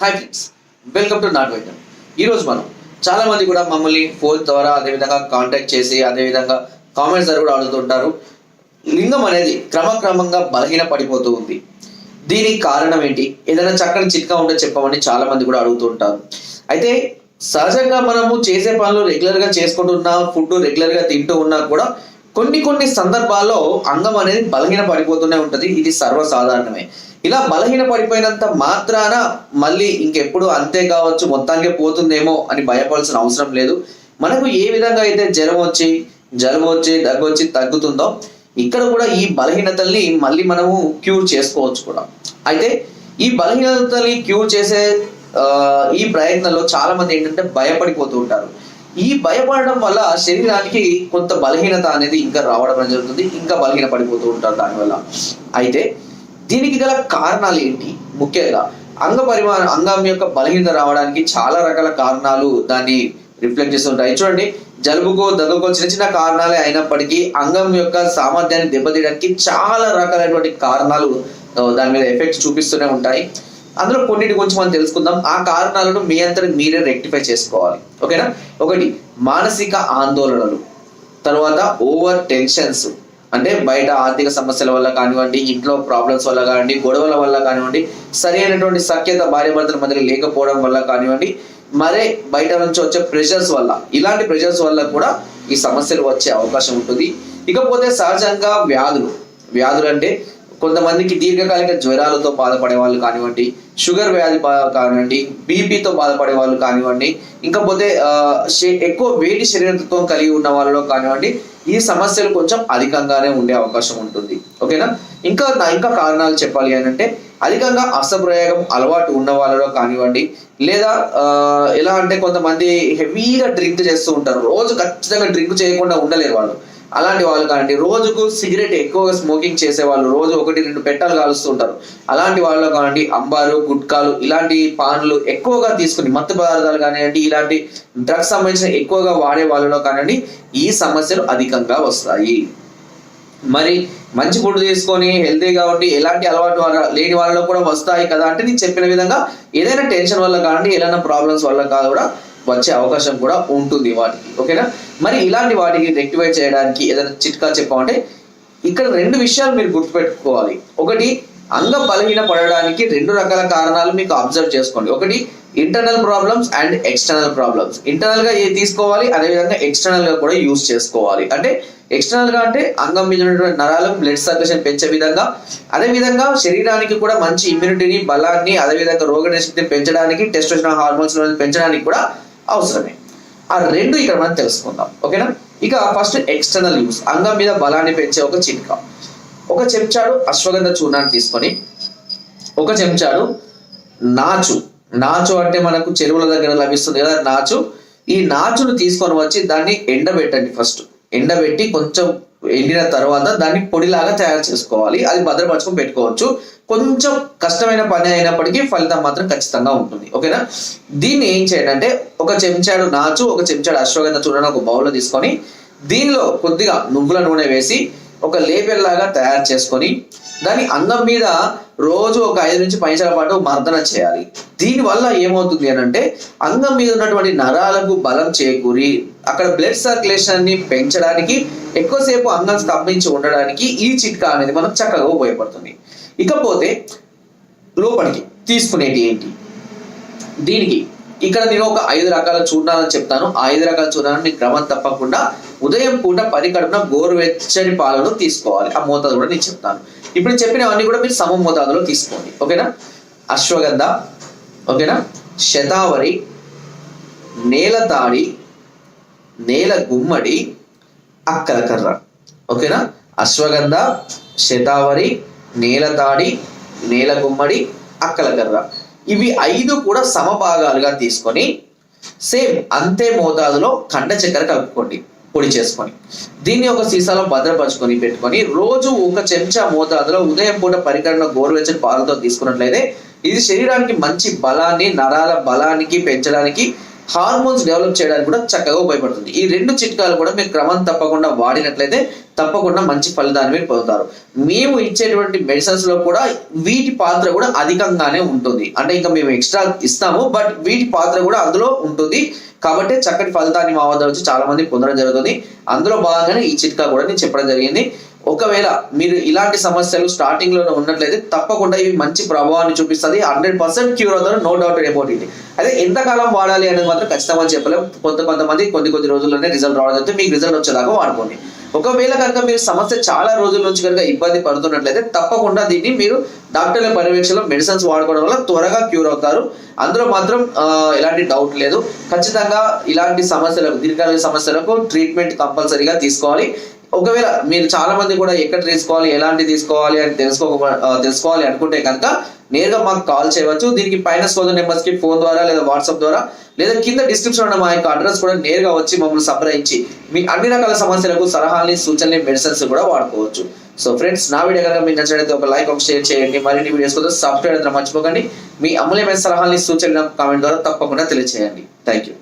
Hi friends welcome to నాట్ వైద్యం ఈరోజు మనం చాలామంది కూడా మమ్మల్ని ఫోన్ ద్వారా అదేవిధంగా కాంటాక్ట్ చేసి అదేవిధంగా కామెంట్స్ ద్వారా కూడా అడుగుతుంటారు లింగం అనేది క్రమక్రమంగా బలహీన పడిపోతూ ఉంది. దీనికి కారణం ఏంటి? ఏదైనా చక్కని చిట్కా ఉంటే చెప్పమని చాలామంది కూడా కూడా అడుగుతుంటారు అయితే సహజంగా మనము చేసే పనులు రెగ్యులర్గా చేసుకుంటున్నా ఫుడ్ రెగ్యులర్గా తింటూ ఉన్నా కూడా కొన్ని కొన్ని సందర్భాల్లో అంగం అనేది బలహీన పడిపోతూనే ఉంటుంది. ఇది సర్వసాధారణమే. ఇలా బలహీన పడిపోయినంత మాత్రాన మళ్ళీ ఇంకెప్పుడు అంతే కావచ్చు మొత్తానికి పోతుందేమో అని భయపడాల్సిన అవసరం లేదు. మనకు ఏ విధంగా అయితే జ్వరం వచ్చి జ్వరం వచ్చి దగ్గు వచ్చి తగ్గుతుందో ఇక్కడ కూడా ఈ బలహీనతల్ని మళ్ళీ మనము క్యూర్ చేసుకోవచ్చు కూడా. అయితే ఈ బలహీనతల్ని క్యూర్ చేసే ఈ ప్రయత్నంలో చాలా మంది ఏంటంటే భయపడిపోతూ ఉంటారు. ఈ భయపడడం వల్ల శరీరానికి కొంత బలహీనత అనేది ఇంకా రావడం జరుగుతుంది ఇంకా బలహీన పడిపోతూ ఉంటారు దానివల్ల. అయితే దీనికి గల కారణాలు ఏంటి? ముఖ్యంగా అంగ పరిమాణ అంగం యొక్క బలహీనత రావడానికి చాలా రకాల కారణాలు దాన్ని రిఫ్లెక్ట్ చేస్తుంటాయి చూడండి జలుబుకో దగ్గుకో చిన్న చిన్న కారణాలే అయినప్పటికీ అంగం యొక్క సామర్థ్యాన్ని దెబ్బతీయడానికి చాలా రకాలైనటువంటి కారణాలు దాని మీద ఎఫెక్ట్స్ చూపిస్తూనే ఉంటాయి. అందులో కొన్నిటి గురించి మనం తెలుసుకుందాం. ఆ కారణాలను మీ అంతటి మీరే రెక్టిఫై చేసుకోవాలి. ఓకేనా? ఒకటి మానసిక ఆందోళనలు. తర్వాత ఓవర్ టెన్షన్స్. అంటే బయట ఆర్థిక సమస్యల వల్ల కానివ్వండి ఇంట్లో ప్రాబ్లమ్స్ వల్ల కానివ్వండి గొడవల వల్ల కానివ్వండి సరైనటువంటి సఖ్యత భార్య భర్తల మధ్య లేకపోవడం వల్ల కానివ్వండి మరే బయట నుంచి వచ్చే ప్రెషర్స్ వల్ల ఇలాంటి ప్రెషర్స్ వల్ల కూడా ఈ సమస్యలు వచ్చే అవకాశం ఉంటుంది. ఇకపోతే సహజంగా వ్యాధులు వ్యాధులు అంటే కొంతమందికి దీర్ఘకాలిక జ్వరాలతో బాధపడే వాళ్ళు కానివ్వండి షుగర్ వ్యాధి కానివ్వండి బీపీతో బాధపడే వాళ్ళు కానివ్వండి ఇంకపోతే ఎక్కువ వేడి శరీరంతో కలిగి ఉన్న వాళ్ళలో కానివ్వండి ఈ సమస్యలు కొంచెం అధికంగానే ఉండే అవకాశం ఉంటుంది. ఓకేనా? ఇంకా నా- ఇంకా కారణాలు చెప్పాలి అని అంటే అధికంగా అసప్రయోగం అలవాటు ఉన్న వాళ్ళలో కానివ్వండి లేదా ఎలా అంటే కొంతమంది హెవీగా డ్రింక్ చేస్తూ ఉంటారు. రోజు ఖచ్చితంగా డ్రింక్ చేయకుండా ఉండలేరు వాళ్ళు. అలాంటి వాళ్ళు కానండి రోజుకు సిగరెట్ ఎక్కువగా స్మోకింగ్ చేసే వాళ్ళు రోజు ఒకటి రెండు పెట్టాలు కాలుస్తుంటారు. అలాంటి వాళ్ళు కానివ్వండి అంబారు గుట్కాలు ఇలాంటి పాన్లు ఎక్కువగా తీసుకుని మత్తు పదార్థాలు కానివ్వండి ఇలాంటి డ్రగ్స్ సంబంధించిన ఎక్కువగా వాడే వాళ్ళలో కానివ్వండి ఈ సమస్యలు అధికంగా వస్తాయి. మరి మంచి ఫుడ్ తీసుకొని హెల్తీగా ఉండి ఎలాంటి అలవాటు లేని వాళ్ళలో కూడా వస్తాయి కదా అంటే నేను చెప్పిన విధంగా ఏదైనా టెన్షన్ వల్ల కానివ్వండి ఏదైనా ప్రాబ్లమ్స్ వల్ల కాదు కూడా వచ్చే అవకాశం కూడా ఉంటుంది వాటికి ఓకేనా? మరి ఇలాంటి వాటికి రెక్టిఫై చేయడానికి ఏదైనా చిట్కా చెప్పామంటే ఇక్కడ రెండు విషయాలు మీరు గుర్తుపెట్టుకోవాలి. ఒకటి అంగ బలహీన పడడానికి రెండు రకాల కారణాలు మీకు అబ్జర్వ్ చేసుకోండి. ఒకటి internal problems and external problems ఇంటర్నల్గా ఏ తీసుకోవాలి అదేవిధంగా ఎక్స్టర్నల్గా కూడా యూజ్ చేసుకోవాలి. అంటే ఎక్స్టర్నల్గా అంటే అంగం మీద ఉన్నటువంటి నరాలకు బ్లడ్ సర్క్యులేషన్ పెంచే విధంగా అదే విధంగా శరీరానికి కూడా మంచి ఇమ్యూనిటీని బలాన్ని అదే విధంగా రోగ నిశక్తిని పెంచడానికి టెస్టోస్టెరాన్ హార్మోన్స్ పెంచడానికి కూడా అవసరమే. ఆ రెండు ఇక్కడ మనం తెలుసుకుందాం. ఓకేనా? ఇక ఫస్ట్ ఎక్స్టర్నల్ యూస్ అంగం మీద బలాన్ని పెంచే ఒక చిట్కా. ఒక చెంచాడు అశ్వగంధ చూర్ణాన్ని తీసుకొని ఒక చెంచాడు నాచు. నాచు అంటే మనకు చెరువుల దగ్గర లభిస్తుంది కదా నాచు. ఈ నాచును తీసుకొని వచ్చి దాన్ని ఎండబెట్టండి ఫస్ట్ ఎండబెట్టి కొంచెం ఎండిన తర్వాత దాన్ని పొడిలాగా తయారు చేసుకోవాలి. అది భద్రపరచుకొని పెట్టుకోవచ్చు. కొంచెం కష్టమైన పని అయినప్పటికీ ఫలితం మాత్రం ఖచ్చితంగా ఉంటుంది. ఓకేనా? దీన్ని ఏం చేయండి అంటే ఒక చెంచాడు నాచు ఒక చెంచాడు అశ్వగంధ చూడని ఒక బౌల్లో తీసుకొని దీనిలో కొద్దిగా నువ్వుల నూనె వేసి ఒక లేబెల్ లాగా తయారు చేసుకొని దాని అన్నం మీద రోజు ఒక ఐదు నుంచి పది నిమిషాల పాటు మర్దన చేయాలి. దీని వల్ల ఏమవుతుంది అని అంటే అంగం మీద ఉన్నటువంటి నరాలకు బలం చేకూరి అక్కడ బ్లడ్ సర్క్యులేషన్ని పెంచడానికి ఎక్కువసేపు అంగం స్తంభించి ఉండడానికి ఈ చిట్కా అనేది మనకు చక్కగా ఉపయోగపడుతుంది. ఇకపోతే లోపలికి తీసుకునేటి ఏంటి? దీనికి ఇక్కడ నేను ఒక ఐదు రకాల చూర్ణాలను చెప్తాను. ఆ ఐదు రకాల చూర్ణాలను క్రమం తప్పకుండా ఉదయం పూట పరికడున గోరువెచ్చని పాలను తీసుకోవాలి. ఆ మోతాదు కూడా నేను చెప్తాను. ఇప్పుడు చెప్పినవన్నీ కూడా మీరు సమ మోతాదులో తీసుకోండి. ఓకేనా? అశ్వగంధ ఓకేనా? శతావరి నేలతాడి నేల గుమ్మడి అక్కల కర్ర. ఓకేనా? అశ్వగంధ శతావరి నేలతాడి నేల గుమ్మడి అక్కల కర్ర. ఇవి ఐదు కూడా సమభాగాలుగా తీసుకొని సేమ్ అంతే మోతాదులో కండ చక్కెర కలుపుకోండి. పొడి చేసుకొని దీన్ని ఒక సీసాలో భద్రపరచుకొని పెట్టుకొని రోజు ఒక చెంచా మోతాదులో ఉదయం పూట పరికరణ గోరువెచ్చని పాలతో తీసుకున్నట్లయితే ఇది శరీరానికి మంచి బలాన్ని నరాల బలానికి పెంచడానికి హార్మోన్స్ డెవలప్ చేయడానికి కూడా చక్కగా ఉపయోగపడుతుంది. ఈ రెండు చిట్కాలు కూడా మీరు క్రమం తప్పకుండా వాడినట్లయితే తప్పకుండా మంచి ఫలితాన్ని మీరు పొందుతారు. మేము ఇచ్చేటువంటి మెడిసిన్స్లో కూడా వీటి పాత్ర కూడా అధికంగానే ఉంటుంది. అంటే ఇంకా మేము ఎక్స్ట్రా ఇస్తాము బట్ వీటి పాత్ర కూడా అందులో ఉంటుంది. కాబట్టి చక్కటి ఫలితాన్ని మా వద్ద వచ్చి చాలా మంది పొందడం జరుగుతుంది. అందులో భాగంగానే ఈ చిట్కా కూడా నేను చెప్పడం జరిగింది. ఒకవేళ మీరు ఇలాంటి సమస్యలు స్టార్టింగ్లో ఉన్నట్లయితే తప్పకుండా ఇవి మంచి ప్రభావాన్ని చూపిస్తుంది హండ్రెడ్ పర్సెంట్ క్యూర్ అవుతారు నో డౌట్ అబౌట్ ఇది అదే ఎంతకాలం వాడాలి అనేది మాత్రం ఖచ్చితంగా చెప్పలేము కొంత కొంతమంది కొద్ది కొద్ది రోజుల్లోనే రిజల్ట్ రావడం జరుగుతుంది. మీకు రిజల్ట్ వచ్చేదాకా వాడుకోండి. ఒకవేళ కనుక మీరు సమస్య చాలా రోజుల నుంచి కనుక ఇబ్బంది పడుతున్నట్లయితే తప్పకుండా దీన్ని మీరు డాక్టర్ల పర్యవేక్షణలో మెడిసిన్స్ వాడుకోవడం వల్ల త్వరగా క్యూర్ అవుతారు. అందులో మాత్రం ఎలాంటి డౌట్ లేదు. ఖచ్చితంగా ఇలాంటి సమస్యలకు దీర్ఘకాలిక సమస్యలకు ట్రీట్మెంట్ కంపల్సరీగా తీసుకోవాలి. ఒకవేళ మీరు చాలా మంది కూడా ఎక్కడ తీసుకోవాలి ఎలాంటి తీసుకోవాలి అని తెలుసుకో తెలుసుకోవాలి అనుకుంటే కనుక నేరుగా మాకు కాల్ చేయవచ్చు. దీనికి పైన సోదర్ నెంబర్స్కి ఫోన్ ద్వారా లేదా వాట్సాప్ ద్వారా లేదా కింద డిస్క్రిప్షన్ ఉన్న మా యొక్క అడ్రస్ కూడా నేరుగా వచ్చి మమ్మల్ని సంప్రదించి మీ అన్ని రకాల సమస్యలకు సలహాలని సూచనలు మెడిసిన్స్ కూడా వాడుకోవచ్చు. సో ఫ్రెండ్స్ నా వీడియో కనుక మీకు నచ్చినట్లయితే ఒక లైక్ ఒక షేర్ చేయండి. మరిన్ని వీడియోస్ కోసం సబ్స్క్రైబ్ అయితే మర్చిపోకండి. మీ అమూల్యమైన సలహాలని సూచనలు కామెంట్ ద్వారా తప్పకుండా తెలియజేయండి థ్యాంక్ యూ